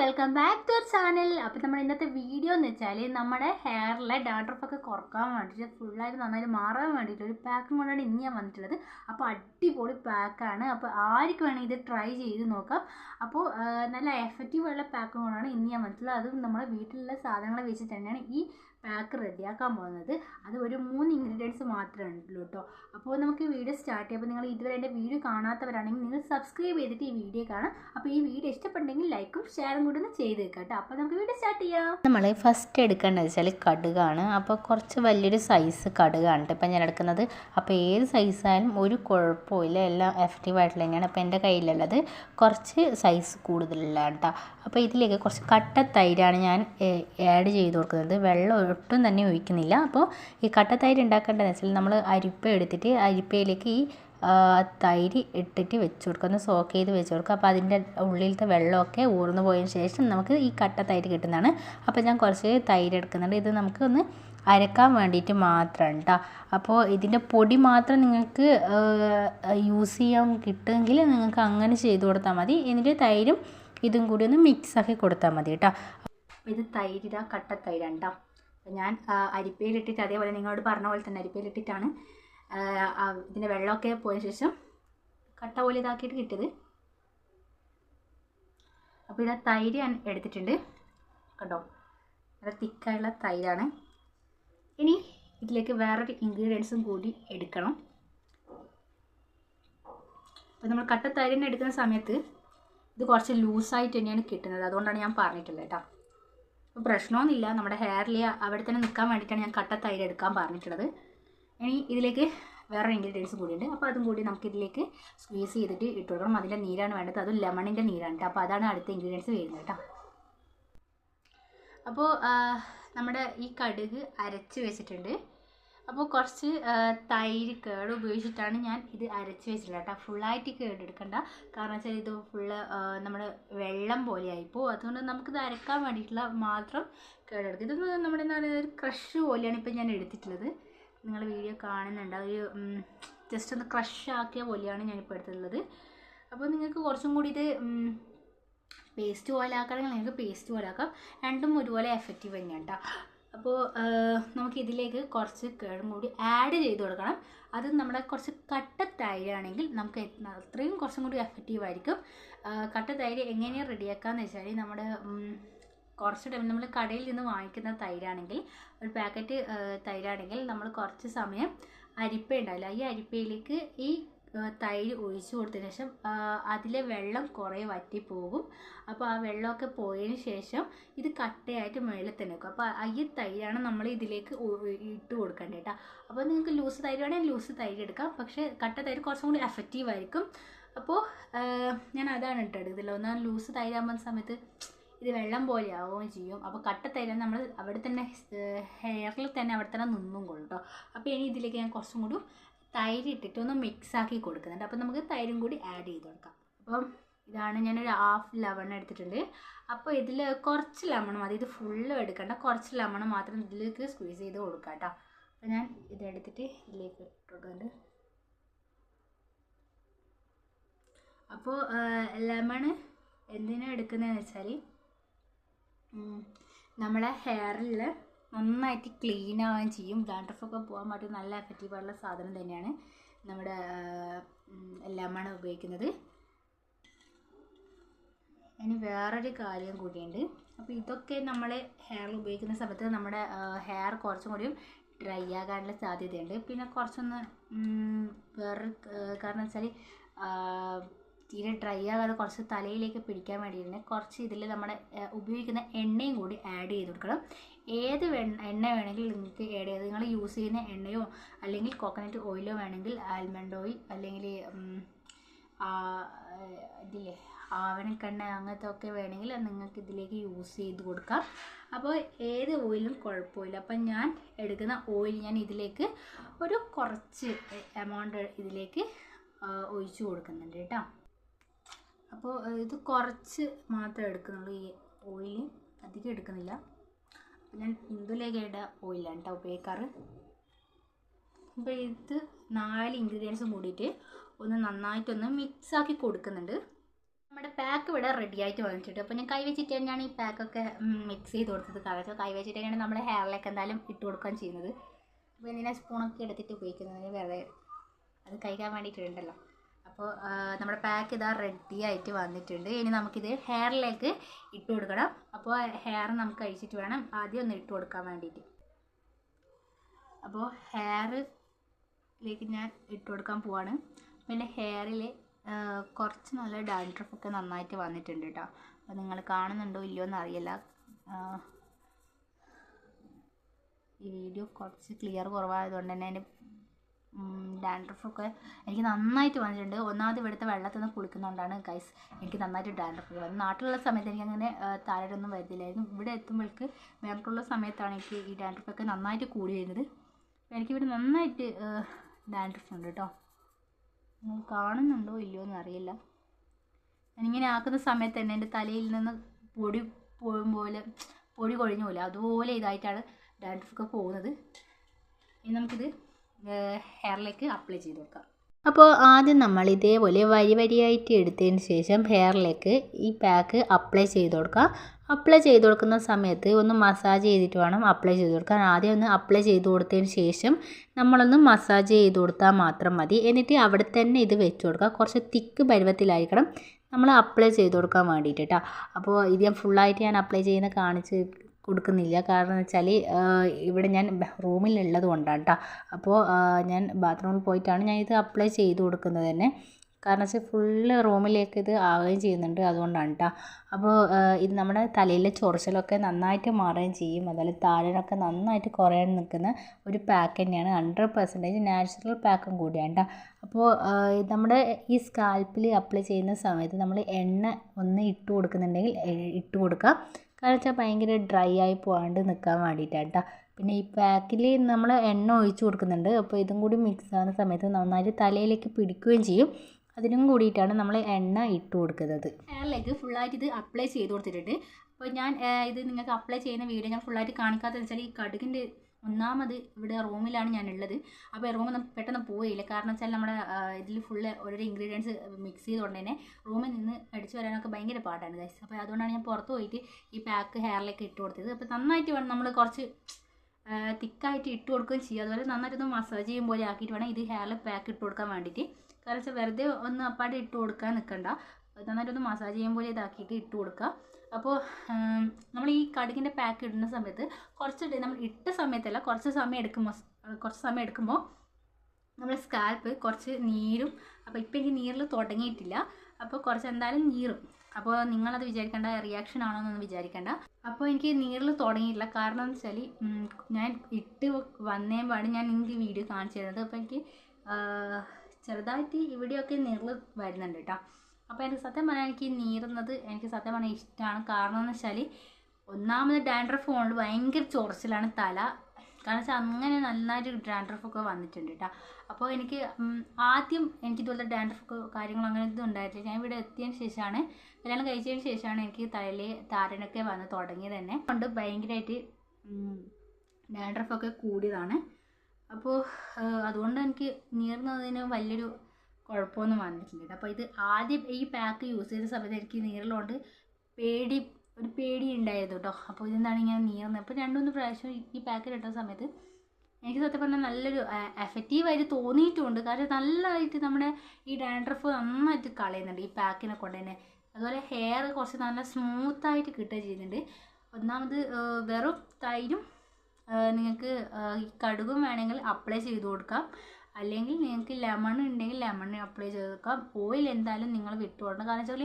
Welcome back to channel അപ്പോൾ നമ്മുടെ ഇന്നത്തെ വീഡിയോ എന്ന് വെച്ചാൽ നമ്മുടെ ഹെയറിലെ ഡാൻഡ്രഫൊക്കെ കുറയ്ക്കാൻ വേണ്ടിയിട്ട് ഫുള്ളായിട്ട് നന്നായിട്ട് മാറാൻ വേണ്ടിയിട്ട് ഒരു പാക്കും കൊണ്ടാണ് ഇനി ഞാൻ വന്നിട്ടുള്ളത്. അപ്പോൾ അടിപൊളി പാക്കാണ് അപ്പോൾ ആർക്ക് വേണമെങ്കിൽ ഇത് ട്രൈ ചെയ്ത് നോക്കാം. അപ്പോൾ നല്ല എഫക്റ്റീവ് ഉള്ള പാക്കും കൊണ്ടാണ് ഇനി ഞാൻ വന്നിട്ടുള്ളത്. അതും നമ്മുടെ വീട്ടിലുള്ള സാധനങ്ങൾ വെച്ചിട്ട് തന്നെയാണ് ഈ പാക്ക് റെഡിയാക്കാൻ പോകുന്നത്. അത് ഒരു മൂന്ന് ഇൻഗ്രീഡിയൻസ് മാത്രമേ ഉള്ളൂ കേട്ടോ അപ്പോൾ നമുക്ക് വീഡിയോ സ്റ്റാർട്ട് ചെയ്യുമ്പോൾ നിങ്ങൾ ഇതുവരെ എന്റെ വീഡിയോ കാണാത്തവരാണെങ്കിൽ നിങ്ങൾ സബ്സ്ക്രൈബ് ചെയ്തിട്ട് ഈ വീഡിയോ കാണാം അപ്പോൾ ഈ വീഡിയോ ഇഷ്ടപ്പെട്ടെങ്കിൽ ലൈക്കും ഷെയറും കൂടി ഒന്ന് ചെയ്ത് കേട്ടോ അപ്പോൾ നമുക്ക് വീഡിയോ സ്റ്റാർട്ട് ചെയ്യാം. നമ്മൾ ഫസ്റ്റ് എടുക്കേണ്ടത് വെച്ചാൽ കടുകാണ്. അപ്പോൾ കുറച്ച് വലിയൊരു സൈസ് കടുകാണ് ഇപ്പം ഞാൻ എടുക്കുന്നത്. അപ്പോൾ ഏത് സൈസായാലും ഒരു കുഴപ്പമില്ല എല്ലാം എഫക്റ്റീവായിട്ടുള്ള തന്നെയാണ്. അപ്പോൾ എന്റെ കയ്യിലുള്ളത് കുറച്ച് സൈസ് കൂടുതലുള്ള കേട്ടോ അപ്പോൾ ഇതിലേക്ക് കുറച്ച് കട്ട തൈരാണ് ഞാൻ ആഡ് ചെയ്ത് കൊടുക്കുന്നത്. വെള്ളം ഒട്ടും തന്നെ ഒഴിക്കുന്നില്ല. അപ്പോൾ ഈ കട്ട തൈര് ഉണ്ടാക്കേണ്ടതെന്ന് വെച്ചാൽ നമ്മൾ അരിപ്പ എടുത്തിട്ട് അരിപ്പയിലേക്ക് ഈ തൈര് ഇട്ടിട്ട് വെച്ച് കൊടുക്കുക ഒന്ന് സോക്ക് ചെയ്ത് വെച്ച് കൊടുക്കുക അപ്പോൾ അതിന്റെ ഉള്ളിലത്തെ വെള്ളമൊക്കെ ഊർന്നു പോയതിന് ശേഷം നമുക്ക് ഈ കട്ട തൈര് കിട്ടുന്നതാണ്. അപ്പോൾ ഞാൻ കുറച്ച് തൈര് എടുക്കുന്നുണ്ട്. ഇത് നമുക്ക് ഒന്ന് അരക്കാൻ വേണ്ടിയിട്ട് മാത്രമാണ് കേട്ടോ അപ്പോൾ ഇതിന്റെ പൊടി മാത്രം നിങ്ങൾക്ക് യൂസ് ചെയ്യാൻ കിട്ടുമെങ്കിൽ നിങ്ങൾക്ക് അങ്ങനെ ചെയ്ത് കൊടുത്താൽ മതി. എന്നിട്ട് തൈരും ഇതും കൂടി ഒന്ന് മിക്സ് ആക്കി കൊടുത്താൽ മതി കേട്ടോ ഇത് തൈരിതാ കട്ട തൈരാണ് കേട്ടോ അപ്പോൾ ഞാൻ അരിപ്പയിലിട്ടിട്ട് അതേപോലെ നിങ്ങളോട് പറഞ്ഞ പോലെ തന്നെ അരിപ്പയിലിട്ടിട്ടാണ് ഇതിന്റെ വെള്ളമൊക്കെ പോയ ശേഷം കട്ട പോലെ ഇതാക്കിയിട്ട് കിട്ടിയത്. അപ്പോൾ ഇതാ തൈര് ഞാൻ എടുത്തിട്ടുണ്ട്. കണ്ടോ? നല്ല തിക്കായുള്ള തൈരാണ്. ഇനി ഇതിലേക്ക് വേറൊരു ഇൻഗ്രീഡിയൻസും കൂടി എടുക്കണം. അപ്പോൾ നമ്മൾ കട്ട തൈരിനെ എടുക്കുന്ന സമയത്ത് ഇത് കുറച്ച് ലൂസായിട്ട് തന്നെയാണ് കിട്ടുന്നത്. അതുകൊണ്ടാണ് ഞാൻ പറഞ്ഞിട്ടുള്ളത് കേട്ടോ. അപ്പോൾ പ്രശ്നമൊന്നുമില്ല. നമ്മുടെ ഹെയറിൽ അവിടെ തന്നെ നിൽക്കാൻ വേണ്ടിയിട്ടാണ് ഞാൻ കട്ട തൈര് എടുക്കാൻ പറഞ്ഞിട്ടുള്ളത്. ഇനി ഇതിലേക്ക് വേറെ ഇൻഗ്രീഡിയൻസും കൂടിയുണ്ട്. അപ്പോൾ അതും കൂടി നമുക്ക് ഇതിലേക്ക് സ്ക്വീസ് ചെയ്തിട്ട് ഇട്ട് കൊടുക്കണം. അതിന്റെ നീരാണ് വേണ്ടത്. അതും ലെമണിന്റെ നീരാണ് അപ്പോൾ അതാണ് അടുത്ത ഇൻഗ്രീഡിയൻസ് വരുന്നത് കേട്ടോ. അപ്പോൾ നമ്മുടെ ഈ കടുക് അരച്ച് വെച്ചിട്ടുണ്ട്. അപ്പോൾ കുറച്ച് തൈര് കേട് ഉപയോഗിച്ചിട്ടാണ് ഞാൻ ഇത് അരച്ച് വെച്ചിട്ടുള്ളത് കേട്ടോ. ഫുള്ളായിട്ട് കേട് എടുക്കണ്ട കാരണം വെച്ചാൽ ഇത് ഫുള്ള് നമ്മുടെ വെള്ളം പോലെ ആയിപ്പോ അതുകൊണ്ട് നമുക്കിത് അരക്കാൻ വേണ്ടിയിട്ടുള്ള മാത്രം കേടെടുക്കും. ഇത് നമ്മുടെ ഒരു ക്രഷ് പോലെയാണ് ഇപ്പം ഞാൻ എടുത്തിട്ടുള്ളത്. നിങ്ങൾ വീഡിയോ കാണുന്നുണ്ട്. ഒരു ജസ്റ്റ് ഒന്ന് ക്രഷ് ആക്കിയ പോലെയാണ് ഞാനിപ്പോൾ എടുത്തിട്ടുള്ളത്. അപ്പോൾ നിങ്ങൾക്ക് കുറച്ചും കൂടി ഇത് പേസ്റ്റ് പോലെ ആക്കണമെങ്കിൽ നിങ്ങൾക്ക് പേസ്റ്റ് പോലെ ആക്കാം. രണ്ടും ഒരുപോലെ എഫക്റ്റീവ് തന്നെയാണ് കേട്ടോ. അപ്പോൾ നമുക്ക് ഇതിലേക്ക് കുറച്ച് കേടും കൂടി ആഡ് ചെയ്ത് കൊടുക്കണം. അത് നമ്മുടെ കുറച്ച് കട്ട തൈര് ആണെങ്കിൽ നമുക്ക് അത്രയും കുറച്ചും കൂടി എഫക്റ്റീവ് ആയിരിക്കും. കട്ട തൈര് എങ്ങനെയാണ് റെഡിയാക്കാന്ന് വെച്ചാൽ നമ്മുടെ കുറച്ച് ടൈം നമ്മൾ കടയിൽ നിന്ന് വാങ്ങിക്കുന്ന തൈരാണെങ്കിൽ ഒരു പാക്കറ്റ് തൈരാണെങ്കിൽ നമ്മൾ കുറച്ച് സമയം അരിപ്പ ഉണ്ടാവില്ല ഈ അരിപ്പയിലേക്ക് ഈ തൈര് ഒഴിച്ചു കൊടുത്തതിന് ശേഷം അതിലെ വെള്ളം കുറേ വറ്റിപ്പോകും. അപ്പോൾ ആ വെള്ളമൊക്കെ പോയതിന് ശേഷം ഇത് കട്ടയായിട്ട് മുകളിൽ തന്നെ വെക്കും. അപ്പോൾ ഈ തൈരാണ് നമ്മൾ ഇതിലേക്ക് ഇട്ട് കൊടുക്കേണ്ടത് കേട്ടോ. അപ്പോൾ നിങ്ങൾക്ക് ലൂസ് തൈര് വേണമെങ്കിൽ ലൂസ് തൈര് എടുക്കാം. പക്ഷേ കട്ട തൈര് കുറച്ചും കൂടി എഫക്റ്റീവ് ആയിരിക്കും. അപ്പോൾ ഞാൻ അതാണ് ഇതിൽ ഒന്ന് ലൂസ് തൈരാകുന്ന സമയത്ത് ഇത് വെള്ളം പോലെ ആവുകയും ചെയ്യും. അപ്പോൾ കട്ട തൈര നമ്മൾ അവിടെ തന്നെ ഹെയറിൽ തന്നെ അവിടെ തന്നെ നിന്നും കൊള്ളും കേട്ടോ. അപ്പോൾ ഇനി ഇതിലേക്ക് ഞാൻ കുറച്ചും കൂടി തൈര് ഇട്ടിട്ട് ഒന്ന് മിക്സ് ആക്കി കൊടുക്കുന്നുണ്ട്. അപ്പോൾ നമുക്ക് തൈരും കൂടി ആഡ് ചെയ്ത് കൊടുക്കാം. അപ്പം ഇതാണ് ഞാനൊരു ഹാഫ് ലെമൺ എടുത്തിട്ടുണ്ട്. അപ്പോൾ ഇതിൽ കുറച്ച് ലെമൺ മതി. ഇത് ഫുള്ളും എടുക്കണ്ട. കുറച്ച് ലെമൺ മാത്രം ഇതിലേക്ക് സ്ക്വീസ് ചെയ്ത് കൊടുക്കാം കേട്ടോ. അപ്പോൾ ഞാൻ ഇതെടുത്തിട്ട് ഇതിലേക്ക് ഇട്ടിട്ടുണ്ട് അപ്പോൾ ലെമൺ എന്തിനാണ് എടുക്കുന്നതെന്ന് വെച്ചാൽ നമ്മളെ ഹെയറിൽ നന്നായിട്ട് ക്ലീൻ ആവാൻ ചെയ്യും. ഡാൻഡ്രഫൊക്കെ പോകാൻ വേണ്ടി നല്ല എഫക്റ്റീവായിട്ടുള്ള സാധനം തന്നെയാണ് നമ്മുടെ ലെമൺ ഉപയോഗിക്കുന്നത്. ഇനി വേറൊരു കാര്യം കൂടിയുണ്ട്. അപ്പോൾ ഇതൊക്കെ നമ്മൾ ഹെയറിൽ ഉപയോഗിക്കുന്ന സമയത്ത് നമ്മുടെ ഹെയർ കുറച്ചും കൂടിയും ഡ്രൈ ആകാനുള്ള സാധ്യതയുണ്ട്. പിന്നെ കുറച്ചൊന്ന് വേറൊരു കാരണം വെച്ചാൽ തീരെ ഡ്രൈ ആകാതെ കുറച്ച് തലയിലേക്ക് പിടിക്കാൻ വേണ്ടിയിട്ട് കുറച്ച് ഇതിൽ നമ്മുടെ ഉപയോഗിക്കുന്ന എണ്ണയും കൂടി ആഡ് ചെയ്ത് കൊടുക്കണം. ഏത് എണ്ണ വേണമെങ്കിൽ നിങ്ങൾക്ക് ആഡ് ചെയ്ത് നിങ്ങൾ യൂസ് ചെയ്യുന്ന എണ്ണയോ അല്ലെങ്കിൽ കോക്കനട്ട് ഓയിലോ വേണമെങ്കിൽ ആൽമണ്ട് ഓയിൽ അല്ലെങ്കിൽ ഇതില്ലേ ആവണക്കെണ്ണ അങ്ങനത്തെ ഒക്കെ വേണമെങ്കിൽ നിങ്ങൾക്ക് ഇതിലേക്ക് യൂസ് ചെയ്ത് കൊടുക്കാം. അപ്പോൾ ഏത് ഓയിലും കുഴപ്പമില്ല. അപ്പം ഞാൻ എടുക്കുന്ന ഓയിൽ ഞാൻ ഇതിലേക്ക് ഒരു കുറച്ച് എമൗണ്ട് ഇതിലേക്ക് ഒഴിച്ചു കൊടുക്കുന്നുണ്ട് കേട്ടോ. അപ്പോൾ ഇത് കുറച്ച് മാത്രമേ എടുക്കുന്നുള്ളൂ. ഈ ഓയിൽ അധികം എടുക്കുന്നില്ല. ഞാൻ ഇന്ദുലേഖയുടെ ഓയിലാണ് കേട്ടോ ഉപയോഗിക്കാറ്. അപ്പോൾ ഇത് നാല് ഇൻഗ്രീഡിയൻസും കൂടിയിട്ട് ഒന്ന് നന്നായിട്ടൊന്ന് മിക്സ് ആക്കി കൊടുക്കുന്നുണ്ട്. നമ്മുടെ പാക്ക് ഇവിടെ റെഡി ആയിട്ട് വന്നിട്ടുണ്ട്. അപ്പോൾ ഞാൻ കൈ വെച്ചിട്ട് തന്നെയാണ് ഈ പാക്കൊക്കെ മിക്സ് ചെയ്ത് കൊടുത്തത്. കാരണം കൈ വെച്ചിട്ട് തന്നെയാണ് നമ്മുടെ ഹെയറിലേക്ക് എന്തായാലും ഇട്ട് കൊടുക്കാൻ ചെയ്യുന്നത്. അപ്പോൾ എന്തിനാ സ്പൂണൊക്കെ എടുത്തിട്ട് ഉപയോഗിക്കുന്നത്. വെറുതെ അത് കഴിക്കാൻ വേണ്ടിയിട്ടുണ്ടല്ലോ അപ്പോൾ നമ്മുടെ പാക്ക് ഇതാ റെഡി ആയിട്ട് വന്നിട്ടുണ്ട്. ഇനി നമുക്കിത് ഹെയറിലേക്ക് ഇട്ട് കൊടുക്കണം. അപ്പോൾ ഹെയർ നമുക്ക് അഴിച്ചിട്ട് വേണം. ആദ്യം ഒന്ന് ഇട്ട് കൊടുക്കാൻ വേണ്ടിയിട്ട്. അപ്പോൾ ഹെയറിലേക്ക് ഞാൻ ഇട്ട് കൊടുക്കാൻ പോവാണ്. പിന്നെ ഹെയറിൽ കുറച്ച് നല്ല ഡാൻഡ്രഫൊക്കെ നന്നായിട്ട് വന്നിട്ടുണ്ട് കേട്ടോ അപ്പോൾ നിങ്ങൾ കാണുന്നുണ്ടോ ഇല്ലയോ എന്ന് അറിയില്ല. ഈ വീഡിയോ കുറച്ച് ക്ലിയർ കുറവായതുകൊണ്ട് തന്നെ അതിന്റെ ഡാൻഡ്രഫൊക്കെ എനിക്ക് നന്നായിട്ട് വന്നിട്ടുണ്ട്. ഒന്നാമത് ഇവിടുത്തെ വെള്ളത്തിൽ നിന്ന് കുളിക്കുന്നതുകൊണ്ടാണ് ഗൈസ് എനിക്ക് നന്നായിട്ട് ഡാൻഡ്രഫ് വന്നത് നാട്ടിലുള്ള സമയത്ത് എനിക്ക് അങ്ങനെ താരൊന്നും വരുന്നില്ലായിരുന്നു ഇവിടെ എത്തുമ്പോഴേക്ക് ബാംഗ്ലൂരിലുള്ള സമയത്താണ് എനിക്ക് ഈ ഡാൻഡ്രഫൊക്കെ നന്നായിട്ട് കൂടി വരുന്നത്. എനിക്കിവിടെ നന്നായിട്ട് ഡാൻഡ്രഫ് ഉണ്ട് കേട്ടോ കാണുന്നുണ്ടോ ഇല്ലയോ എന്ന് അറിയില്ല. ഞാനിങ്ങനെ ആക്കുന്ന സമയത്ത് തന്നെ എന്റെ തലയിൽ നിന്ന് പൊടി പോകും പോലെ പൊടി കൊഴിഞ്ഞു പോലെ അതുപോലെ ഇതായിട്ടാണ് ഡാൻഡ്രഫൊക്കെ പോകുന്നത്. ഇനി നമുക്കിത് ഹെയറിലേക്ക് അപ്ലൈ ചെയ്ത് കൊടുക്കാം അപ്പോൾ ആദ്യം നമ്മൾ ഇതേപോലെ വരി വരിയായിട്ട് എടുത്തതിന് ശേഷം ഹെയറിലേക്ക് ഈ പാക്ക് അപ്ലൈ ചെയ്ത് കൊടുക്കുക. അപ്ലൈ ചെയ്ത് കൊടുക്കുന്ന സമയത്ത് ഒന്ന് മസാജ് ചെയ്തിട്ട് വേണം അപ്ലൈ ചെയ്ത് കൊടുക്കാൻ. ആദ്യം ഒന്ന് അപ്ലൈ ചെയ്ത് കൊടുത്തതിന് ശേഷം നമ്മളൊന്ന് മസാജ് ചെയ്ത് കൊടുത്താൽ മാത്രം മതി. എന്നിട്ട് അവിടെ തന്നെ ഇത് വെച്ച് കൊടുക്കുക. കുറച്ച് തിക്ക് പരുവത്തിലായിരിക്കണം നമ്മൾ അപ്ലൈ ചെയ്ത് കൊടുക്കാൻ വേണ്ടിയിട്ട് കേട്ടോ അപ്പോൾ ഇത് ഞാൻ ഫുള്ളായിട്ട് ഞാൻ അപ്ലൈ ചെയ്യുന്ന കാണിച്ച് കൊടുക്കുന്നില്ല. കാരണം വെച്ചാൽ ഇവിടെ ഞാൻ റൂമിലുള്ളത് കൊണ്ടാണ് കേട്ടോ അപ്പോൾ ഞാൻ ബാത്റൂമിൽ പോയിട്ടാണ് ഞാൻ ഇത് അപ്ലൈ ചെയ്ത് കൊടുക്കുന്നത് തന്നെ. കാരണം വെച്ചാൽ ഫുള്ള് റൂമിലേക്ക് ഇത് ആവുകയും ചെയ്യുന്നുണ്ട് അതുകൊണ്ടാണ് കേട്ടോ അപ്പോൾ ഇത് നമ്മുടെ തലയിലെ ചൊറിച്ചിലൊക്കെ നന്നായിട്ട് മാറുകയും ചെയ്യും. അതുപോലെ താരനൊക്കെ നന്നായിട്ട് കുറയാൻ നിൽക്കുന്ന ഒരു പാക്ക് തന്നെയാണ്. ഹൺഡ്രഡ് പെർസെന്റേജ് നാച്ചുറൽ പാക്കും കൂടിയാണ് കേട്ടോ അപ്പോൾ നമ്മുടെ ഈ സ്കാൽപ്പിൽ അപ്ലൈ ചെയ്യുന്ന സമയത്ത് നമ്മൾ എണ്ണ ഒന്ന് ഇട്ട് കൊടുക്കുന്നുണ്ടെങ്കിൽ ഇട്ട് കൊടുക്കുക കാരണം വെച്ചാൽ ഭയങ്കര ഡ്രൈ ആയി പോകാണ്ട് നിൽക്കാൻ വേണ്ടിയിട്ടാണ് കേട്ടോ പിന്നെ ഈ പാക്കിൽ നമ്മൾ എണ്ണ ഒഴിച്ച് കൊടുക്കുന്നുണ്ട്. അപ്പോൾ ഇതും കൂടി മിക്സ് ആകുന്ന സമയത്ത് നന്നായിട്ട് തലയിലേക്ക് പിടിക്കുകയും ചെയ്യും. അതിനും കൂടിയിട്ടാണ് നമ്മൾ എണ്ണ ഇട്ട് കൊടുക്കുന്നത്. ഹെയറിലേക്ക് ഫുള്ളായിട്ട് ഇത് അപ്ലൈ ചെയ്ത് കൊടുത്തിട്ടുണ്ട്. അപ്പോൾ ഞാൻ ഇത് നിങ്ങൾക്ക് അപ്ലൈ ചെയ്യുന്ന വീഡിയോ ഞാൻ ഫുള്ളായിട്ട് കാണിക്കാത്തതെന്ന് വെച്ചാൽ ഈ കടുകിന്റെ ഒന്നാമത് ഇവിടെ റൂമിലാണ് ഞാൻ ഉള്ളത് അപ്പോൾ റൂമിൽ നമുക്ക് പെട്ടെന്ന് പോയില്ല കാരണം വെച്ചാൽ നമ്മുടെ ഇതിൽ ഫുള്ള് ഓരോരോ ഇൻഗ്രീഡിയൻസ് മിക്സ് ചെയ്തുകൊണ്ട് തന്നെ റൂമിൽ നിന്ന് അടിച്ചു വരാനൊക്കെ ഭയങ്കര പാടാണ് ഗൈസ് അപ്പോൾ അതുകൊണ്ടാണ് ഞാൻ പുറത്ത് പോയിട്ട് ഈ പാക്ക് ഹെയറിലേക്ക് ഇട്ട് കൊടുത്തത്. അപ്പോൾ നന്നായിട്ട് വേണം നമ്മൾ കുറച്ച് തിക്കായിട്ട് ഇട്ട് കൊടുക്കുകയും ചെയ്യുക അതുപോലെ നന്നായിട്ടൊന്ന് മസാജ് ചെയ്യും പോലെ ആക്കിയിട്ട് വേണം ഇത് ഹെയറിൽ പാക്ക് ഇട്ട് കൊടുക്കാൻ വേണ്ടിയിട്ട്. കാരണം വെച്ചാൽ വെറുതെ ഒന്ന് അപ്പാടെ ഇട്ട് കൊടുക്കാൻ നിൽക്കണ്ട നന്നായിട്ടൊന്ന് മസാജ് ചെയ്യും പോലെ ഇതാക്കിയിട്ട് ഇട്ട് കൊടുക്കുക. അപ്പോൾ നമ്മൾ ഈ കടുകിന്റെ പാക്ക് ഇടുന്ന സമയത്ത് കുറച്ച് നമ്മൾ ഇട്ട സമയത്തല്ല കുറച്ച് സമയം എടുക്കുമ്പോൾ കുറച്ച് സമയം എടുക്കുമ്പോൾ നമ്മൾ സ്കാൽപ്പ് കുറച്ച് നീരും അപ്പോൾ ഇപ്പം എനിക്ക് നീരിൽ തുടങ്ങിയിട്ടില്ല. അപ്പോൾ കുറച്ച് എന്തായാലും നീറും. അപ്പോൾ നിങ്ങളത് വിചാരിക്കേണ്ട റിയാക്ഷൻ ആണോ എന്നൊന്നും വിചാരിക്കേണ്ട. അപ്പോൾ എനിക്ക് നീറിൽ തുടങ്ങിയിട്ടില്ല. കാരണം എന്ന് വെച്ചാൽ ഞാൻ ഇട്ട് വന്നേ പാട് ഞാൻ എനിക്ക് വീഡിയോ കാണിച്ചു തരുന്നത്. അപ്പോൾ എനിക്ക് ചെറുതായിട്ട് ഇവിടെയൊക്കെ നീറിൽ വരുന്നുണ്ട് കേട്ടോ അപ്പോൾ എനിക്ക് സത്യം പറഞ്ഞാൽ എനിക്ക് നീറുന്നത് എനിക്ക് സത്യം പറഞ്ഞാൽ ഇഷ്ടമാണ് കാരണം എന്ന് വെച്ചാൽ ഒന്നാമത് ഡാൻഡ്രഫ് കൊണ്ട് ഭയങ്കര ചൊറിച്ചിലാണ് തല. കാരണം വെച്ചാൽ അങ്ങനെ നന്നായിട്ട് ഡാൻഡ്രഫ് ഒക്കെ വന്നിട്ടുണ്ട് കേട്ടോ അപ്പോൾ എനിക്ക് ആദ്യം എനിക്ക് ഇതുപോലെ ഡാൻഡ്രഫ് കാര്യങ്ങൾ അങ്ങനെ ഇതും ഉണ്ടായിട്ടില്ല. ഞാൻ ഇവിടെ എത്തിയതിന് ശേഷമാണ് കല്യാണം കഴിച്ചതിന് ശേഷമാണ് എനിക്ക് തലയിൽ താരനൊക്കെ വന്ന് തുടങ്ങിയത് തന്നെ. കൊണ്ട് ഭയങ്കരമായിട്ട് ഡാൻഡ്രഫ് ഒക്കെ കൂടിയതാണ്. അപ്പോൾ അതുകൊണ്ട് എനിക്ക് നീറുന്നതിന് വലിയൊരു കുഴപ്പമൊന്നും വന്നിട്ടില്ല. അപ്പോൾ ഇത് ആദ്യം ഈ പാക്ക് യൂസ് ചെയ്ത സമയത്ത് എനിക്ക് നീറിലുകൊണ്ട് പേടി ഒരു പേടി ഉണ്ടായിരുന്നു കേട്ടോ അപ്പോൾ ഇതെന്താണ് ഇങ്ങനെ നീറുന്നത്. അപ്പോൾ രണ്ടുമൂന്ന് പ്രാവശ്യം ഈ പാക്ക് ഇട്ട സമയത്ത് എനിക്ക് സത്യം പറഞ്ഞാൽ നല്ലൊരു എഫക്റ്റീവായിട്ട് തോന്നിയിട്ടുമുണ്ട് കാരണം നല്ലതായിട്ട് നമ്മുടെ ഈ ഡാൻഡ്രഫ് നന്നായിട്ട് കളയുന്നുണ്ട് ഈ പാക്കിനെ കൊണ്ട് തന്നെ. അതുപോലെ ഹെയർ കുറച്ച് നല്ല സ്മൂത്തായിട്ട് കിട്ടുകയും ചെയ്യുന്നുണ്ട്. ഒന്നാമത് വെറും തൈരും നിങ്ങൾക്ക് കടുകും വേണമെങ്കിൽ അപ്ലൈ ചെയ്ത് കൊടുക്കാം. അല്ലെങ്കിൽ നിങ്ങൾക്ക് ലെമൺ ഉണ്ടെങ്കിൽ ലെമൺ അപ്ലൈ ചെയ്ത് കൊടുക്കാം ഓയിൽ എന്തായാലും നിങ്ങൾ വിട്ടു കൊടുക്കണം കാരണം വെച്ചാൽ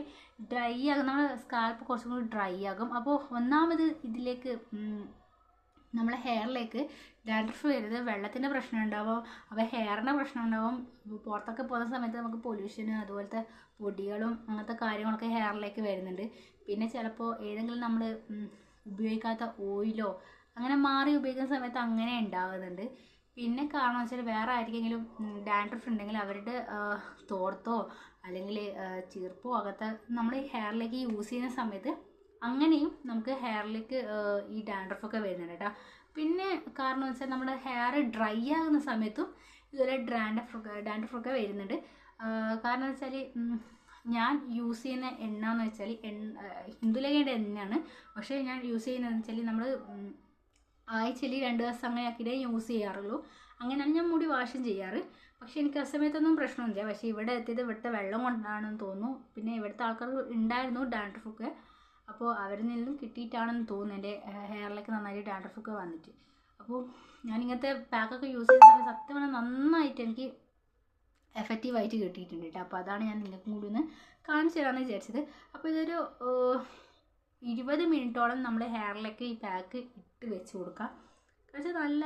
ഡ്രൈ ആകും. നമ്മുടെ സ്കാൽപ്പ് കുറച്ചും കൂടി ഡ്രൈ ആകും. അപ്പോൾ ഒന്നാമത് ഇതിലേക്ക് നമ്മളെ ഹെയറിലേക്ക് ഡാൻഡ്രഫ് വരുന്നത് വെള്ളത്തിന്റെ പ്രശ്നം ഉണ്ടാവും. അപ്പോൾ ഹെയറിന്റെ പ്രശ്നം ഉണ്ടാവും. പുറത്തൊക്കെ പോകുന്ന സമയത്ത് നമുക്ക് പൊല്യൂഷനും അതുപോലത്തെ പൊടികളും അങ്ങനത്തെ കാര്യങ്ങളൊക്കെ ഹെയറിലേക്ക് വരുന്നുണ്ട്. പിന്നെ ചിലപ്പോൾ ഏതെങ്കിലും നമ്മൾ ഉപയോഗിക്കാത്ത ഓയിലോ അങ്ങനെ മാറി ഉപയോഗിക്കുന്ന സമയത്ത് അങ്ങനെ ഉണ്ടാകുന്നുണ്ട് പിന്നെ കാരണം വെച്ചാൽ വേറെ ആർക്കെങ്കിലും ഡാൻഡ്രഫ് ഉണ്ടെങ്കിൽ അവരുടെ തോർത്തോ അല്ലെങ്കിൽ ചീർപ്പോ അകത്തെ നമ്മൾ ഈ ഹെയറിലേക്ക് യൂസ് ചെയ്യുന്ന സമയത്ത് അങ്ങനെയും നമുക്ക് ഹെയറിലേക്ക് ഈ ഡാൻഡ്രഫൊക്കെ വരുന്നുണ്ട് കേട്ടോ. പിന്നെ കാരണം വെച്ചാൽ നമ്മുടെ ഹെയർ ഡ്രൈ ആകുന്ന സമയത്തും ഇതുപോലെ ഡാൻഡ്രഫ് ഡാൻഡ്രഫൊക്കെ വരുന്നുണ്ട്. കാരണം വെച്ചാൽ ഞാൻ യൂസ് ചെയ്യുന്ന എണ്ണ എന്ന് വെച്ചാൽ എണ്ണ ഹിന്ദുലേഖയുടെ എണ്ണയാണ്. പക്ഷേ ഞാൻ യൂസ് ചെയ്യുന്നതെന്ന് വെച്ചാൽ നമ്മൾ ആഴ്ചയിൽ രണ്ട് ദിവസം അങ്ങനെ ആക്കിയിട്ടേ യൂസ് ചെയ്യാറുള്ളൂ. അങ്ങനെയാണ് ഞാൻ മുടി വാഷും ചെയ്യാറ്. പക്ഷേ എനിക്ക് ആ സമയത്തൊന്നും പ്രശ്നമൊന്നുമില്ല പക്ഷേ ഇവിടെ എത്തിയത് ഇവിടുത്തെ വെള്ളം കൊണ്ടാണെന്ന് തോന്നുന്നു. പിന്നെ ഇവിടുത്തെ ആൾക്കാർ ഉണ്ടായിരുന്നു ഡാൻഡ്രഫൊക്കെ അപ്പോൾ അവരിൽ നിന്നും കിട്ടിയിട്ടാണെന്ന് തോന്നുന്നു എന്റെ ഹെയറിലേക്ക് നന്നായിട്ട് ഡാൻഡ്രഫൊക്കെ വന്നിട്ട്. അപ്പോൾ ഞാനിങ്ങനത്തെ പാക്കൊക്കെ യൂസ് ചെയ്തിട്ട് സമയത്ത് സത്യം പറഞ്ഞാൽ നന്നായിട്ട് എനിക്ക് എഫക്റ്റീവായിട്ട് കിട്ടിയിട്ടുണ്ട് കേട്ടോ. അപ്പോൾ അതാണ് ഞാൻ നിങ്ങൾക്കും കൂടി ഒന്ന് കാണിച്ചു തരാമെന്ന് വിചാരിച്ചത്. അപ്പോൾ ഇതൊരു ഇരുപത് മിനിറ്റോളം നമ്മൾ ഹെയറിലേക്ക് ഈ പാക്ക് ഇട്ട് വെച്ച് കൊടുക്കാം. പക്ഷെ നല്ല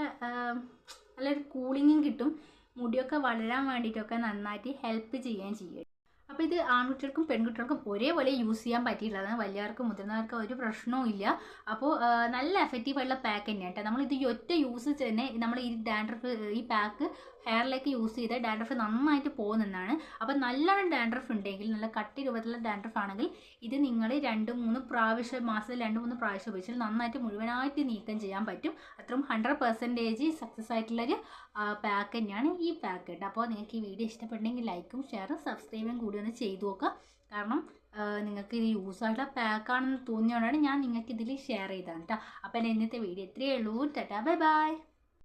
നല്ലൊരു കൂളിങ്ങും കിട്ടും. മുടിയൊക്കെ വളരാൻ വേണ്ടിയിട്ടൊക്കെ നന്നായിട്ട് ഹെൽപ്പ് ചെയ്യാൻ ചെയ്യും. അപ്പോൾ ഇത് ആൺകുട്ടികൾക്കും പെൺകുട്ടികൾക്കും ഒരേപോലെ യൂസ് ചെയ്യാൻ പറ്റിയിട്ടുള്ളതാണ് വലിയവർക്കും മുതിർന്നവർക്കും ഒരു പ്രശ്നവും ഇല്ല. അപ്പോൾ നല്ല എഫക്റ്റീവ് ആയിട്ടുള്ള പാക്ക് തന്നെയാണ് കേട്ടോ. നമ്മളിത് ഇത് ഒറ്റ യൂസ് തന്നെ നമ്മൾ ഈ ഡാൻഡ്രഫ് ഈ പാക്ക് ഹെയറിലേക്ക് യൂസ് ചെയ്ത് ഡാൻഡ്രഫ് നന്നായിട്ട് പോകുന്നതാണ് അപ്പം നല്ലോണം ഡാൻഡ്രഫ് ഉണ്ടെങ്കിൽ നല്ല കട്ടി രൂപത്തിലുള്ള ഡാൻഡ്രഫ് ആണെങ്കിൽ ഇത് നിങ്ങൾ രണ്ട് മൂന്ന് പ്രാവശ്യം മാസത്തിൽ രണ്ട് മൂന്ന് പ്രാവശ്യം ഉപയോഗിച്ചാൽ നന്നായിട്ട് മുഴുവനായിട്ട് നീക്കം ചെയ്യാൻ പറ്റും. അത്രയും ഹൺഡ്രഡ് പെർസെന്റേജ് സക്സസ് ആയിട്ടുള്ളൊരു പാക്ക് തന്നെയാണ് ഈ പാക്ക് കേട്ടോ അപ്പോൾ നിങ്ങൾക്ക് ഈ വീഡിയോ ഇഷ്ടപ്പെട്ടെങ്കിൽ ലൈക്കും ഷെയറും സബ്സ്ക്രൈബും കൂടി ഒന്ന് ചെയ്തു നോക്കുക. കാരണം നിങ്ങൾക്ക് ഇത് യൂസ് ആയിട്ടുള്ള പാക്കാണെന്ന് തോന്നിയതുകൊണ്ടാണ് ഞാൻ നിങ്ങൾക്ക് ഇതിൽ ഷെയർ ചെയ്തതാണ് കേട്ടോ അപ്പോൾ എന്റെ ഇന്നത്തെ വീഡിയോ ഇത്രയേ ഉള്ളൂ. Tata bye bye.